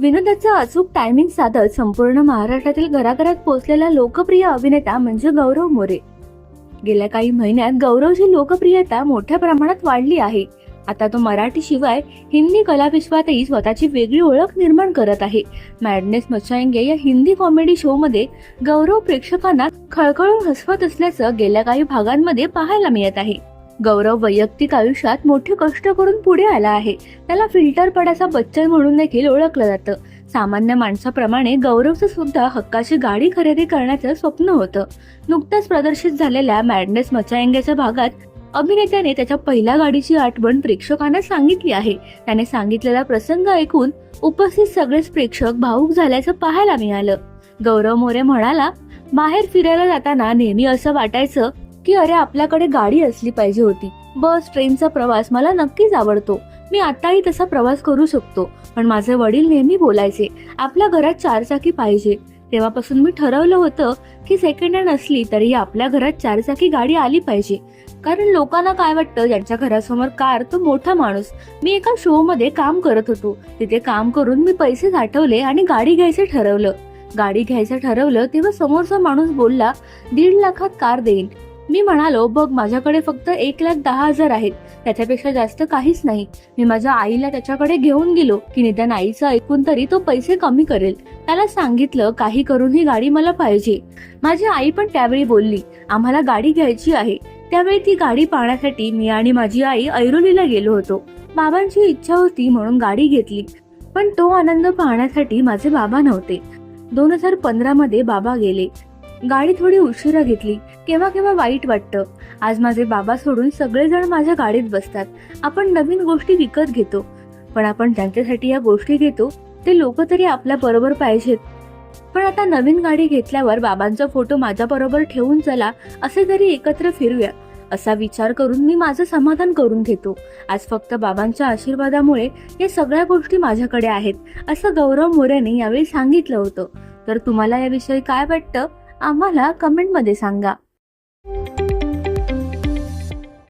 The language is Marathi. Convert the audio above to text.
विनोदाचा अचूक टायमिंग साधत संपूर्ण महाराष्ट्रातील घराघरात पोहोचलेला लोकप्रिय अभिनेता म्हणजे गौरव मोरे. गेल्या काही महिन्यात गौरवची लोकप्रियता मोठ्या प्रमाणात वाढली आहे. आता तो मराठी शिवाय हिंदी कलाविश्वातही स्वतःची वेगळी ओळख निर्माण करत आहे. मॅडनेस मचाएंगे या हिंदी कॉमेडी शो मध्ये गौरव प्रेक्षकांना खळखळून हसवत असल्याचं गेल्या काही भागांमध्ये पाहायला मिळत आहे. गौरव वैयक्तिक आयुष्यात मोठे कष्ट करून पुढे आला आहे. त्याला फिल्टर पडाचा बच्चन म्हणून देखील ओळखलं जातं. सामान्य माणसाप्रमाणे गौरवचं सुद्धा हक्काची गाडी खरेदी करण्याचं स्वप्न होतं. नुकत्याच प्रदर्शित झालेल्या मॅडनेस मचायंगेच्या भागात अभिनेत्याने त्याच्या पहिल्या गाडीची आठवण प्रेक्षकांना सांगितली आहे. त्याने सांगितलेला प्रसंग ऐकून उपस्थित सगळेच प्रेक्षक भाऊक झाल्याचं पाहायला मिळालं. गौरव मोरे म्हणाला बाहेर फिरायला जाताना नेहमी असं वाटायचं की अरे आपल्याकडे गाडी असली पाहिजे होती. बस ट्रेनचा प्रवास मला नक्कीच आवडतो. मी आताही तसा प्रवास करू शकतो. पण माझे वडील नेहमी बोलायचे आपल्या घरात चारचाकी पाहिजे. तेव्हापासून मी ठरवलं होतं की सेकंड हँड असली तरी आपल्या घरात चारचाकी गाडी आली पाहिजे. कारण लोकांना काय वाटतं ज्यांच्या घरासमोर कार तो मोठा माणूस. मी एका शो मध्ये काम करत होतो. तिथे काम करून मी पैसे साठवले आणि गाडी घ्यायचं ठरवलं. गाडी घ्यायचं ठरवलं तेव्हा समोरचा माणूस बोलला दीड लाखात कार देईन. मी म्हणालो बघ माझ्याकडे फक्त एक लाख दहा हजार आहेत. त्याच्यापेक्षा जास्त काहीच नाही. मी माझ्या आईला त्याच्याकडे घेऊन गेलो की निदान आईचं ऐकून तरी तो पैसे कमी करेल. त्याला सांगितलं काही करून ही गाडी मला पाहिजे. माझी आई पण त्यावेळी बोलली आम्हाला गाडी घ्यायची आहे. त्यावेळी ती गाडी पाहण्यासाठी मी आणि माझी आई ऐरोलीला गेलो होतो. बाबांची इच्छा होती म्हणून गाडी घेतली पण तो आनंद पाहण्यासाठी माझे बाबा नव्हते. दोन हजार पंधरा मध्ये बाबा गेले. गाडी थोडी उशिरा घेतली. केव्हा केव्हा वाईट वाटतं. आज माझे बाबा सोडून सगळेजण माझ्या गाडीत बसतात. आपण नवीन गोष्टी विकत घेतो. पण आपण ज्यांच्यासाठी या गोष्टी घेतो ते लोक तरी आपल्या बरोबर पाहिजेत. पण आता नवीन गाडी घेतल्यावर बाबांचा फोटो माझ्या बरोबर ठेवून चला असे तरी एकत्र फिरूया. असा विचार करून मी माझं समाधान करून घेतो. आज फक्त बाबांच्या आशीर्वादामुळे या सगळ्या गोष्टी माझ्याकडे आहेत असं गौरव मोऱ्याने यावेळी सांगितलं होतं. तर तुम्हाला याविषयी काय वाटतं? आम्हाला कमेंटमध्ये सांगा.